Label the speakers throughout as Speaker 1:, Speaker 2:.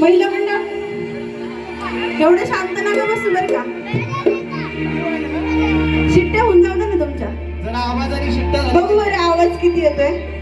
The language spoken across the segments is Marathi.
Speaker 1: महिला मंडळ एवढं शांत नका बसू का. शिट्ट्या होऊन जाऊ ना तुमच्या. बघू बरं आवाज किती येतोय.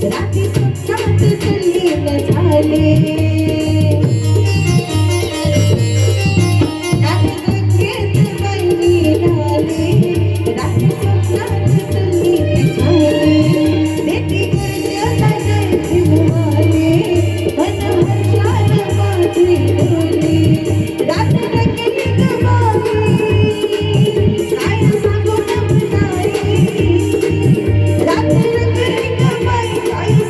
Speaker 1: Gracias.